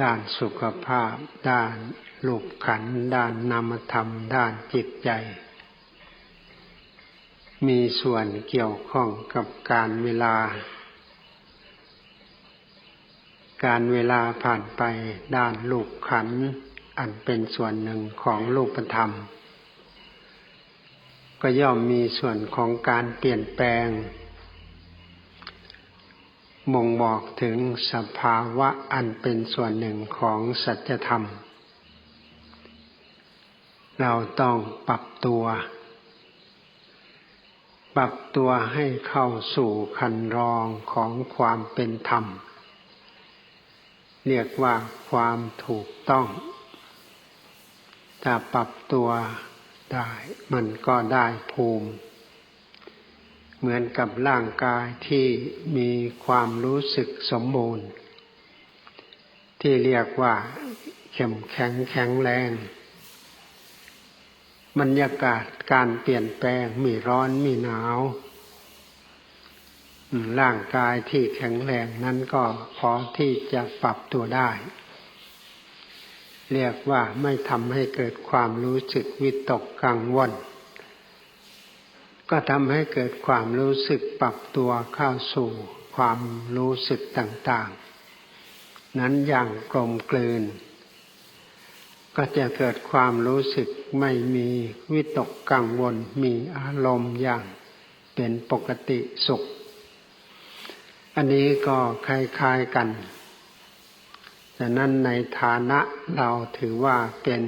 ด้านสุขภาพ ด้านรูปขัน ด้านนามธรรม ด้านจิตใจ มีส่วนเกี่ยวข้องกับการเวลา การเวลาผ่านไปด้านลูกขัน อันเป็นส่วนหนึ่งของรูปธรรม ก็ย่อมมีส่วนของการเปลี่ยนแปลง ม่งบอกถึงสภาวะอันเป็นส่วนหนึ่งของสัจธรรม เราต้องปรับตัว ปรับตัวให้เข้าสู่คันรองของความเป็นธรรม เรียกว่าความถูกต้องถ้าปรับตัวได้มันก็ได้ภูมิ เหมือนกับร่างกายที่มีความรู้สึกสมบูรณ์ ที่เรียกว่าเข้มแข็งแข็งแรง บรรยากาศการเปลี่ยนแปลงมีร้อนมีหนาวร่างกายที่แข็งแรงนั้นก็พอที่จะปรับตัวได้ เรียกว่าไม่ทำให้เกิดความรู้สึกวิตกกังวล ก็ทำให้เกิดความรู้สึกปรับตัวเข้าสู่ความรู้สึกต่างๆ นั้นอย่างกลมกลืน ก็จะเกิดความรู้สึกไม่มีวิตกกังวลมีอารมณ์อย่างเป็นปกติสุข อันนี้ก็คล้ายๆกันแต่นั้นในฐานะเราถือว่าเป็น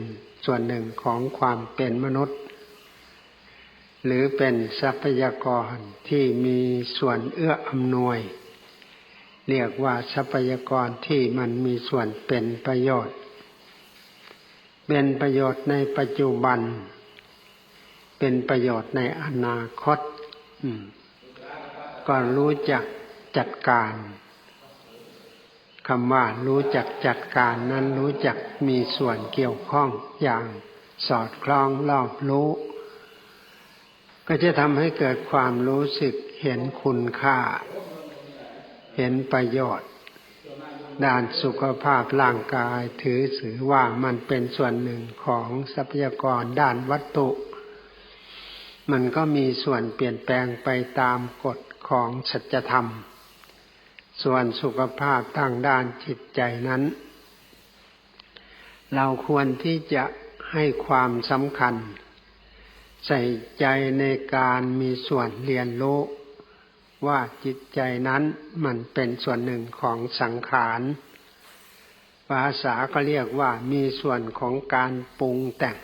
ส่วนหนึ่งของความเป็นมนุษย์ หรือเป็นทรัพยากรที่มีส่วนเอื้ออำนวย เรียกว่าทรัพยากรที่มันมีส่วนเป็นประโยชน์ เป็นประโยชน์ในปัจจุบัน เป็นประโยชน์ในอนาคตก็รู้จักจัดการคำว่ารู้จักจัดการนั้นรู้จักมีส่วนเกี่ยวข้องอย่างสอดคล้องรอบรู้ ก็จะทำให้เกิดความรู้สึกเห็นคุณค่า เห็นประโยชน์ ด้านสุขภาพร่างกายถือสือว่ามันเป็นส่วนหนึ่งของทรัพยากรด้านวัตถุ มันก็มีส่วนเปลี่ยนแปลงไปตามกฎของสัจธรรม ส่วนสุขภาพทางด้านจิตใจนั้น เราควรที่จะให้ความสำคัญ ใส่ใจในการมีส่วนเรียนรู้ ว่าจิตใจนั้นมันเป็นส่วนหนึ่งของสังขารภาษาก็เรียกว่ามีส่วนของการปรุงแต่ง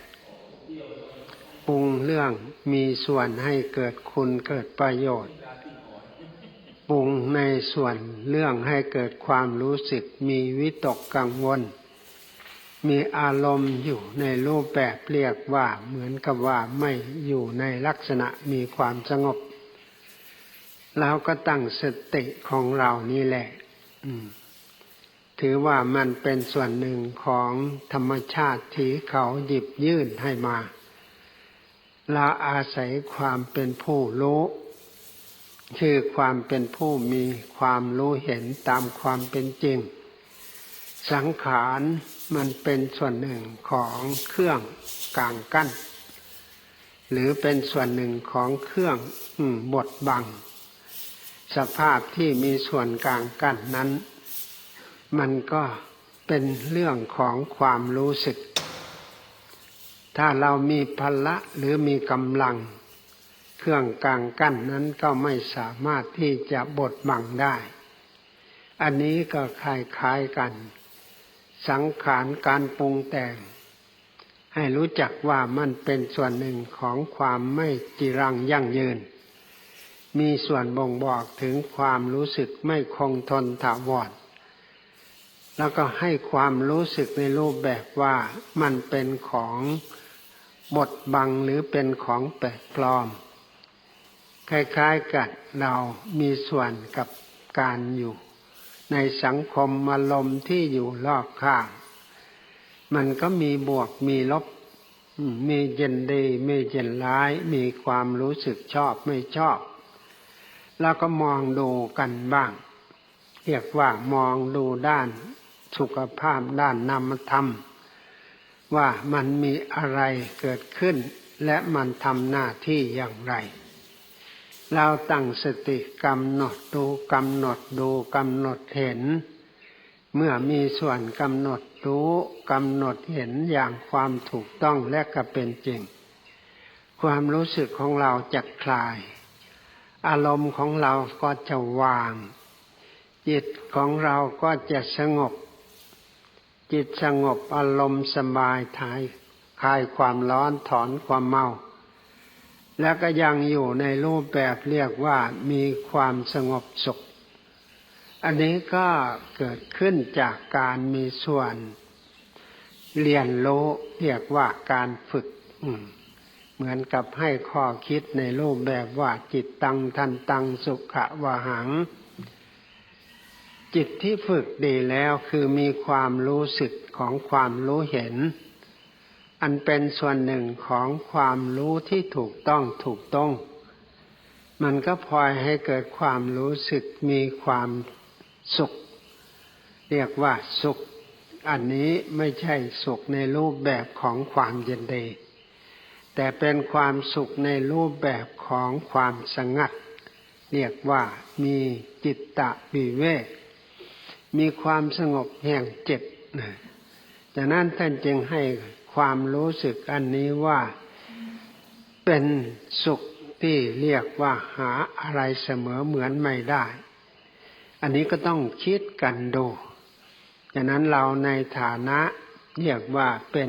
ปรุงเรื่องมีส่วนให้เกิดคุณเกิดประโยชน์ ปรุงในส่วนเรื่องให้เกิดความรู้สึกมีวิตกกังวล มีอารมณ์อยู่ในรูปแบบเรียกว่าเหมือนกับว่าไม่อยู่ในลักษณะมีความสงบเราก็ตั้งสติของเรานี่แหละถือว่ามันเป็นส่วนหนึ่งของธรรมชาติที่เขาหยิบยื่นให้มาเราอาศัยความเป็นผู้รู้คือความเป็นผู้มีความรู้เห็นตามความเป็นจริง สังขาร มันเป็นส่วนหนึ่งของเครื่องกลางกั้น หรือเป็นส่วนหนึ่งของเครื่องบดบัง สภาพที่มีส่วนกลางกั้นนั้น มันก็เป็นเรื่องของความรู้สึก ถ้าเรามีพละหรือมีกำลัง เครื่องกลางกั้นนั้นก็ไม่สามารถที่จะบดบังได้ อันนี้ก็คล้ายๆกัน สังขารการปรุงแต่ง ให้รู้จักว่ามันเป็นส่วนหนึ่งของความไม่จีรังยั่งยืน มีส่วนบ่งบอกถึงความรู้สึกไม่คงทนถาวรแล้วก็ให้ความรู้สึกในรูปแบบว่ามันเป็นของบดบังหรือเป็นของแปลกปลอม คล้ายๆกับเรามีส่วนกับการอยู่ ในสังคมอารมณ์ที่อยู่รอบข้าง มันก็มีบวกมีลบ มีเย็นดีมีเย็นร้าย มีความรู้สึกชอบไม่ชอบ แล้วก็มองดูกันบ้าง เรียกว่ามองดูด้านสุขภาพด้านนามธรรม ว่ามันมีอะไรเกิดขึ้น และมันทำหน้าที่อย่างไร เราตั้งสติกำหนดดูกำหนดดูกำหนดเห็น เมื่อมีส่วนกำหนดรู้กำหนดเห็นอย่างความถูกต้องและก็เป็นจริง ความรู้สึกของเราจะคลาย อารมณ์ของเราก็จะวาง จิตของเราก็จะสงบ จิตสงบอารมณ์สบายทายคลายความร้อนถอนความเมา แล้วก็ยังอยู่ในรูปแบบเรียกว่ามีความสงบสุข อันนี้ก็เกิดขึ้นจากการมีส่วน เรียนรู้เรียกว่าการฝึก เหมือนกับให้ข้อคิดในรูปแบบว่าจิตตังทันตังสุขะวหัง จิตที่ฝึกดีแล้วคือมีความรู้สึกของความรู้เห็น อันเป็นส่วนหนึ่งของความรู้ที่ถูกต้องถูกต้อง มันก็พลอยให้เกิดความรู้สึกมีความสุข เรียกว่าสุข อันนี้ไม่ใช่สุขในรูปแบบของความเย็นดีแต่เป็นความสุขในรูปแบบของความสงัด เรียกว่ามีจิตตะวิเวกมีความสงบแห่งจิตดังนั้นท่านจึงให้ ความรู้สึกอันนี้ว่าเป็นสุขที่เรียกว่าหาอะไรเสมอเหมือนไม่ได้ อันนี้ก็ต้องคิดกันดูดังนั้นเราในฐานะเรียกว่าเป็น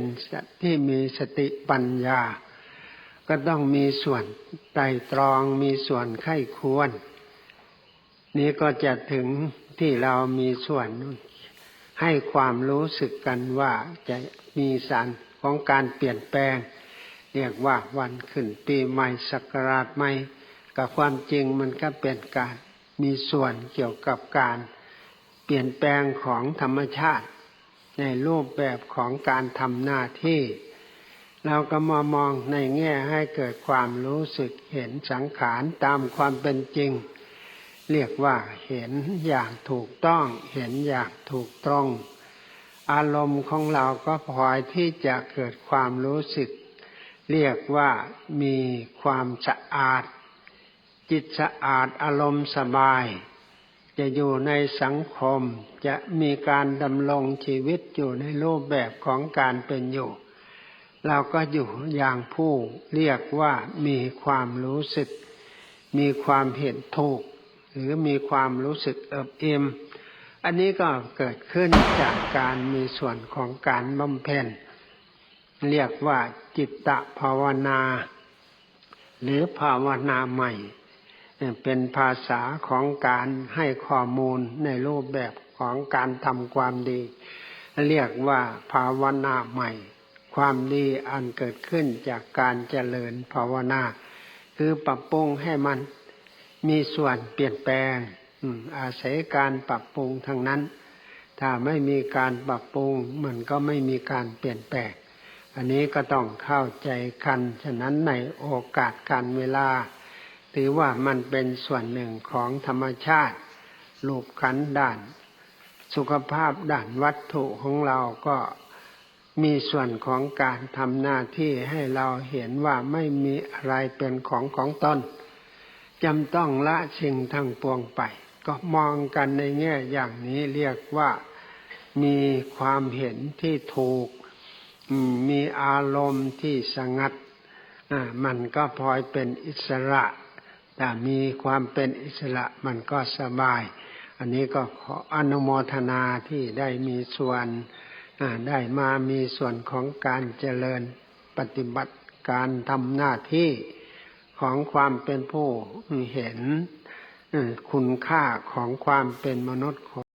ที่มีสติปัญญา ก็ต้องมีส่วนไตรตรองมีส่วนไข้ควร นี้ก็จะถึงที่เรามีส่วนให้ความรู้สึกกันว่าจะมีสาร ของการเปลี่ยนแปลง เรียกว่าวันขึ้นปีใหม่สักราชใหม่กับความจริงมันก็เป็นการมีส่วนเกี่ยวกับการเปลี่ยนแปลงของธรรมชาติ ในรูปแบบของการทำหน้าที่ เราก็มามองในแง่ให้เกิดความรู้สึกเห็นสังขารตามความเป็นจริง เรียกว่าเห็นอย่างถูกต้อง เห็นอย่างถูกต้อง อารมณ์ของเราก็พลอยที่จะเกิดความรู้สึก เรียกว่ามีความสะอาด จิตสะอาดอารมณ์สบาย จะอยู่ในสังคมจะมีการดำรงชีวิตอยู่ในรูปแบบของการเป็นอยู่ เราก็อยู่อย่างผู้เรียกว่ามีความรู้สึก มีความเห็นถูก หรือมีความรู้สึกเอิบเอ็ม อันนี้ก็เกิดขึ้นจากการมีส่วนของการบำเพ็ญเรียกว่าจิตตภาวนา หรือภาวนาใหม่ เป็นภาษาของการให้ข้อมูลในรูปแบบของการทำความดี เรียกว่าภาวนาใหม่ ความดีอันเกิดขึ้นจากการเจริญภาวนา คือปรับปรุงให้มันมีส่วนเปลี่ยนแปลง อาศัยการปรับปรุงทั้งนั้น ถ้าไม่มีการปรับปรุงมันก็ไม่มีการเปลี่ยนแปลง อันนี้ก็ต้องเข้าใจกัน ฉะนั้นในโอกาสการเวลา ถือว่ามันเป็นส่วนหนึ่งของธรรมชาติรูปขันด้าน สุขภาพด้านวัตถุของเราก็มีส่วนของการทำหน้าที่ให้เราเห็นว่าไม่มีอะไรเป็นของของตนจำต้องละสิ่งทั้งปวงไป ก็มองกันในแง่อย่างนี้เรียกว่ามีความเห็นที่ถูก มีอารมณ์ที่สงัด มันก็พลอยเป็นอิสระ แต่มีความเป็นอิสระมันก็สบาย อันนี้ก็ขออนุโมทนาที่ได้มีส่วนได้มามีส่วนของการเจริญปฏิบัติการทำหน้าที่ของความเป็นผู้เห็น คุณค่าของความเป็นมนุษย์